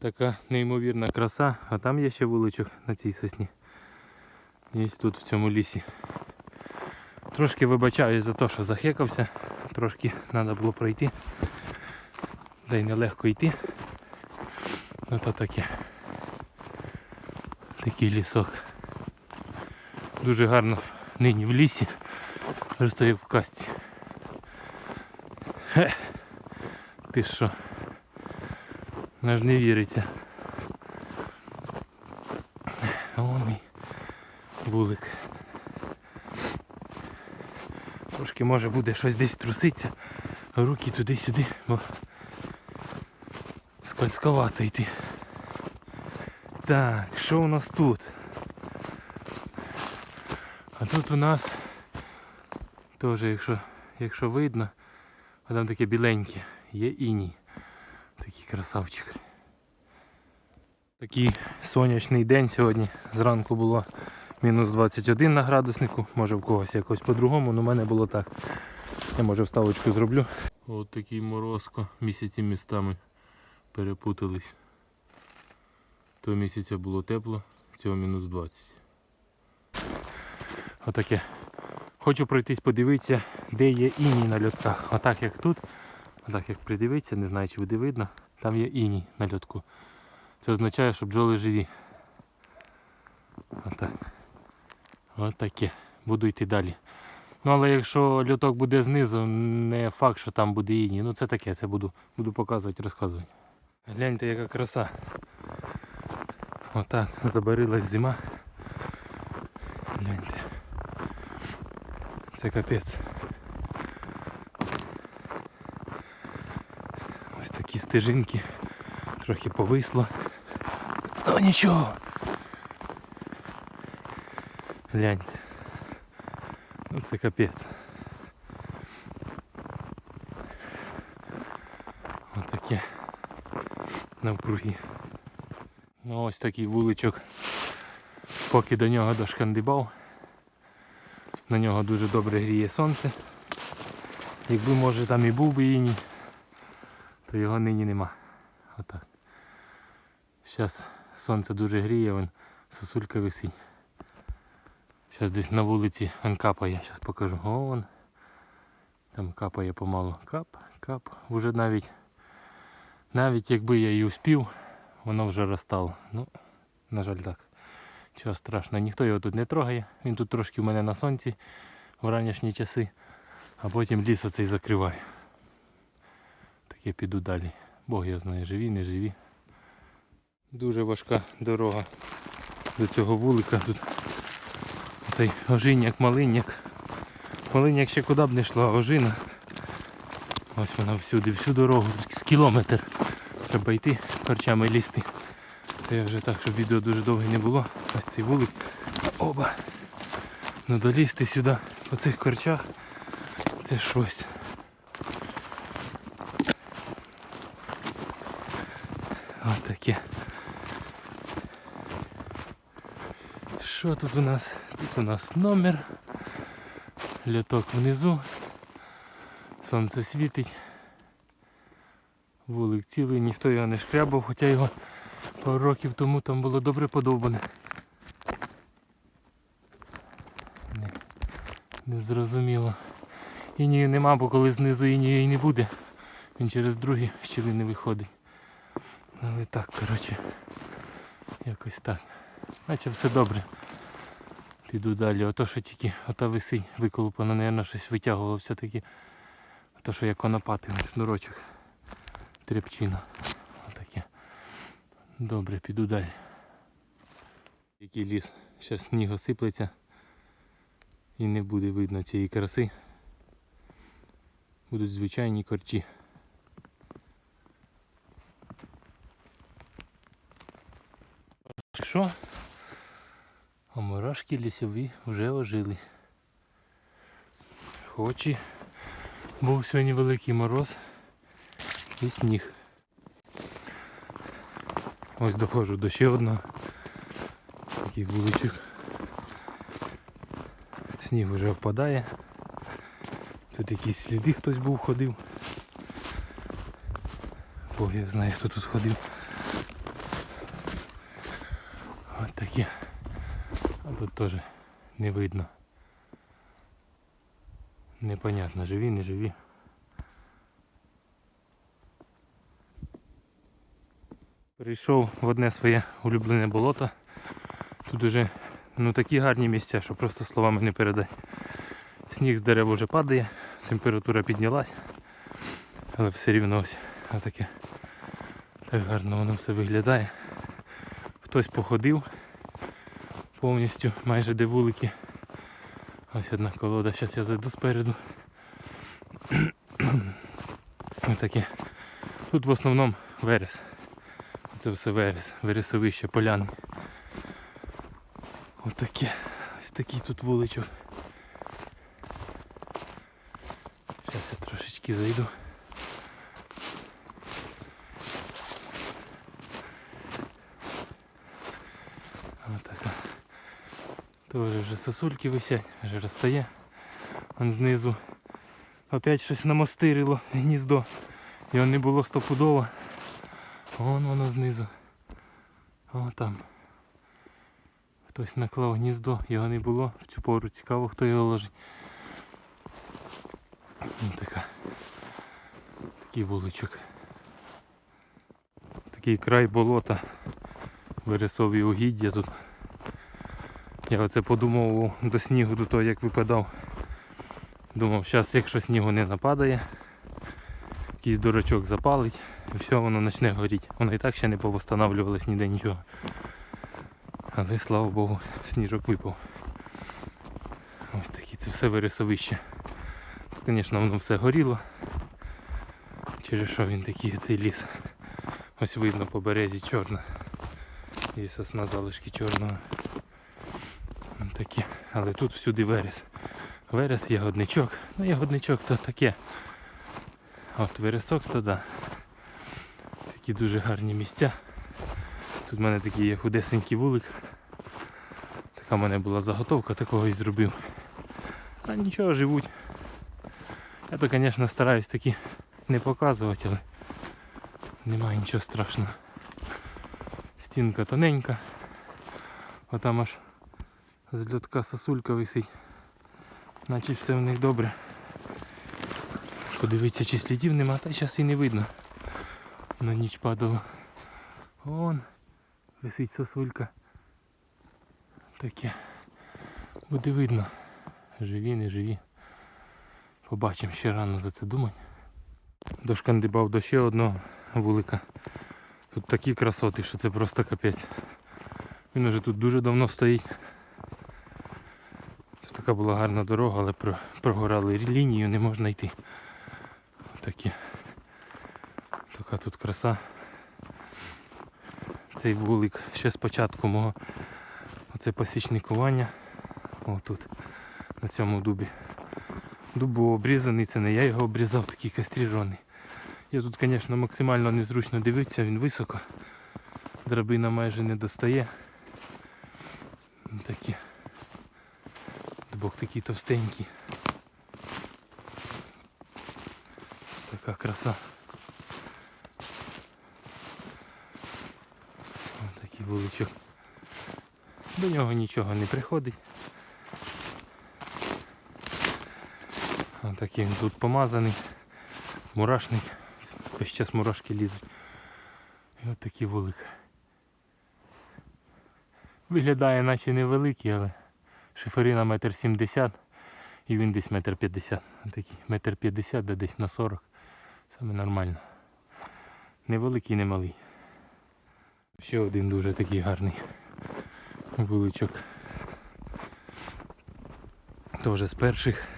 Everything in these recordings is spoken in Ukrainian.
Така неймовірна краса, а там є ще вуличок на цій сосні. Є тут в цьому лісі. Трошки вибачаюсь за те, що захекався, трошки треба було пройти. Да й нелегко йти. Ну то таке. Такий лісок. Дуже гарно нині в лісі. Просто як в касті. Хе. Ти що? Аж не віриться. О, мій вулик. Трошки може буде щось десь труситься, руки туди-сюди, бо скользковато йти. Так, що у нас тут? А тут у нас теж, якщо, якщо видно, а там таке біленьке, є іній. Красавчик. Такий сонячний день сьогодні. Зранку було мінус 21 на градуснику. Може в когось якось по-другому, але в мене було так. Я може вставочку зроблю. От такий морозко. Місяці містами перепутались. Того місяця було тепло, цього мінус 20. Отаке. Хочу пройтись подивитися, де є іній на льотках. Отак як тут. Отак як придивитися, не знаю чи буде видно, там є іній на льотку. Це означає, що бджоли живі. Отак. Отаке. Буду йти далі. Ну але якщо льоток буде знизу, не факт, що там буде іній. Ну це таке, це буду, буду показувати, розказувати. Гляньте, яка краса. Отак, забарилась зима. Гляньте. Це капець. Ось такі стежинки. Трохи повисло. Ну нічого. Гляньте. Ну це капець. Отаке навкруги. Ну ось такий вуличок. Поки до нього дошкандибав. На нього дуже добре гріє сонце. Якби може там і був би іній, то його нині нема. Отак. Зараз сонце дуже гріє, вон сосулька висить. Зараз десь на вулиці він капає, зараз покажу. О, вон. Там капає помалу. Кап, кап. Уже навіть навіть якби я і успів, воно вже розтало. Ну, на жаль так. Чого страшного, ніхто його тут не трогає. Він тут трошки в мене на сонці в ранішні часи, а потім ліс оцей закриває. Я піду далі. Бог я знаю, живі, не живі. Дуже важка дорога до цього вулика. Тут цей ожиняк, малиняк. Малиняк ще куди б не йшла, ожина. Ось вона всюди, всю дорогу, з кілометр. Треба йти корчами лізти. Це я вже так, щоб відео дуже довге не було. Ось цей вулик. Оба. Ну долізти сюди по цих корчах. Це щось. Ось таке. Що тут у нас? Тут у нас номер. Льоток внизу. Сонце світить. Вулик цілий, ніхто його не шкрябав, хоча його пару років тому там було добре подобане. Не, не зрозуміло. Інію нема, бо коли знизу інію і не буде, він через другі щілини виходить. Але так, коротше, якось так. Наче все добре. Піду далі. Ото що тільки ота висить, виколупана, наверное, щось витягувало все-таки. Ото що як конопати, шнурочок. Тряпчина. Отаке. Добре, піду далі. Який ліс. Зараз сніг осиплеться і не буде видно цієї краси. Будуть звичайні корчі. Що? Мурашки лісові вже ожили. Хоч і був сьогодні великий мороз і сніг. Ось доходжу до ще одного. Такий вуличок. Сніг вже впадає. Тут якісь сліди хтось був ходив. Бог я знаю хто тут ходив. Ось. А тут теж не видно. Непонятно, живі, не живі. Прийшов в одне своє улюблене болото. Тут уже ну, такі гарні місця, що просто словами не передати. Сніг з дерев вже падає, температура піднялась, але все рівно ось таке. Так гарно воно все виглядає. Хтось походив повністю, майже де вулики. Ось одна колода, зараз я зайду спереду. Отаке. Тут в основному верес. Це все верес, вересовище, поляни. Отаке. Ось такий тут вуличок. Зараз я трошечки зайду. Отака. Тоже вже сосульки висять, вже розстає. Вон знизу опять щось намастирило гніздо. Його не було стопудово. Вон воно знизу. О там. Хтось наклав гніздо, його не було в цю пору. Цікаво, хто його ложить. Ось така. Такий вуличок. Такий край болота. Вересові угіддя тут. Я оце подумав до снігу, до того як випадав. Думав, зараз якщо снігу не нападає, якийсь дурачок запалить і все, воно почне горіти. Воно і так ще не повостанавлювалось ніде нічого. Але слава Богу, сніжок випав. Ось такі це все вирисовище. Тут, звісно, воно все горіло. Через що він такий цей ліс. Ось видно по березі чорна. Є сосна залишки чорного. Такі. Але тут всюди верес. Верес, ягодничок. Ну ягодничок то таке. От вересок то да. Такі дуже гарні місця. Тут в мене такий є худесенький вулик. Така в мене була заготовка, такого і зробив. А нічого, живуть. Я то, звісно, стараюсь такі не показувати, але немає нічого страшного. Стінка тоненька. Отам аж з льотка сосулька висить. Значить все в них добре. Подивіться, чи слідів нема, та зараз і не видно. На ніч падало. Вон висить сосулька. Таке. Буде видно. Живі, не живі. Побачимо ще рано за це думати. Дошкандибав до ще одного вулика. Тут такі красоти, що це просто капець. Він уже тут дуже давно стоїть. Така була гарна дорога, але про- прогорали лінію, не можна йти. Такі. Така тут краса. Цей вулик ще з початку мого оце посічникування. О, тут, на цьому дубі. Дуб був обрізаний, це не я його обрізав, такий кастрірований. Я тут, звісно, максимально незручно дивитися, він високо. Драбина майже не достає. Такі. Дубок такий товстенький. Така краса. Ось такий вуличок. До нього нічого не приходить. Ось такий він тут помазаний, мурашник. Весь час мурашки лізуть. І от такий вулик. Виглядає наче невеликий, але шиферина метр сімдесят і він десь метр п'ятдесят. Такий метр п'ятдесят, де десь на 40. Саме нормально. Невеликий, не малий. Ще один дуже такий гарний вуличок. Теж з перших.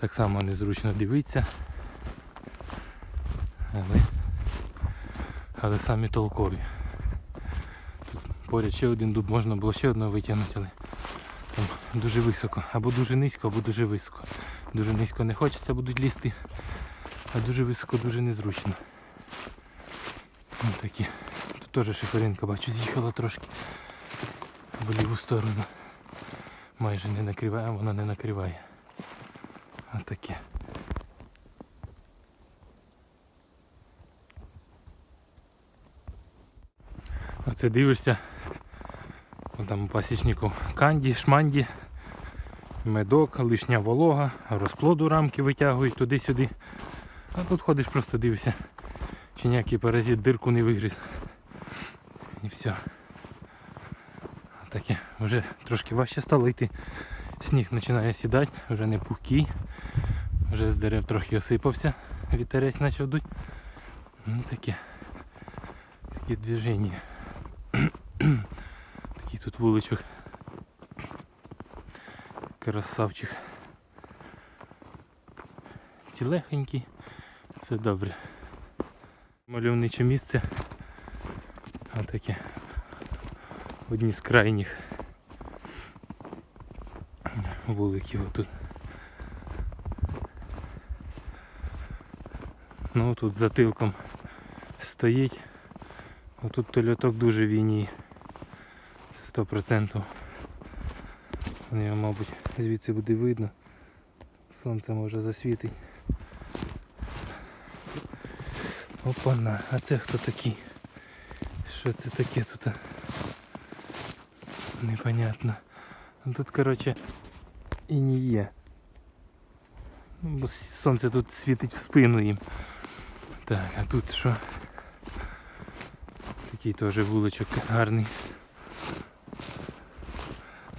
Так само незручно дивитися. Але, але самі толкові. Тут поряд ще один дуб, можна було ще одного витягнути, але дуже високо. Або дуже низько, або дуже високо. Дуже низько не хочеться будуть лізти, а дуже високо дуже незручно. Ось такі. Тут теж шиферинка, бачу, з'їхала трошки в ліву сторону. Майже не накриває, вона не накриває. Отаке. Оце дивишся, там у пасічників канді, шманді, медок, лишня волога, розплоду рамки витягують туди-сюди. А тут ходиш, просто дивишся, чи ніякий паразит дирку не вигриз. І все. Таке, вже трошки важче стало йти. Сніг починає сідати, вже не пухкий. Вже з дерев трохи осипався, вітерець почав дуть. Ну таке. Таке движення. Такий тут вуличок. Красавчик. Цілехенький. Все добре. Мальовниче місце. Отаке. Одні з крайніх вуликів тут. Ну тут затилком стоїть. Отут тольоток дуже війні. Це 100%. Ну, Його, мабуть, звідси буде видно. Сонце може засвітить. Опана, а це хто такий? Що це таке тут? Непонятно. Ну, Тут, коротше, і не є. Ну, бо сонце тут світить в спину їм. Так, а тут що? Такий теж вуличок гарний.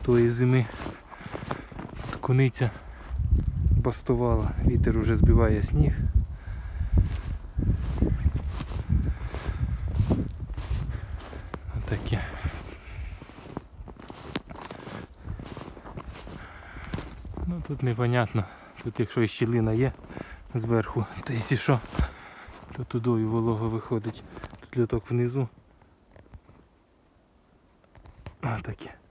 Тої зими куниця бастувала, вітер уже збиває сніг. Отаке. Ну тут непонятно. Тут якщо і щілина є зверху, то якщо що, то тудою волога виходить. Тут льоток внизу. А таке.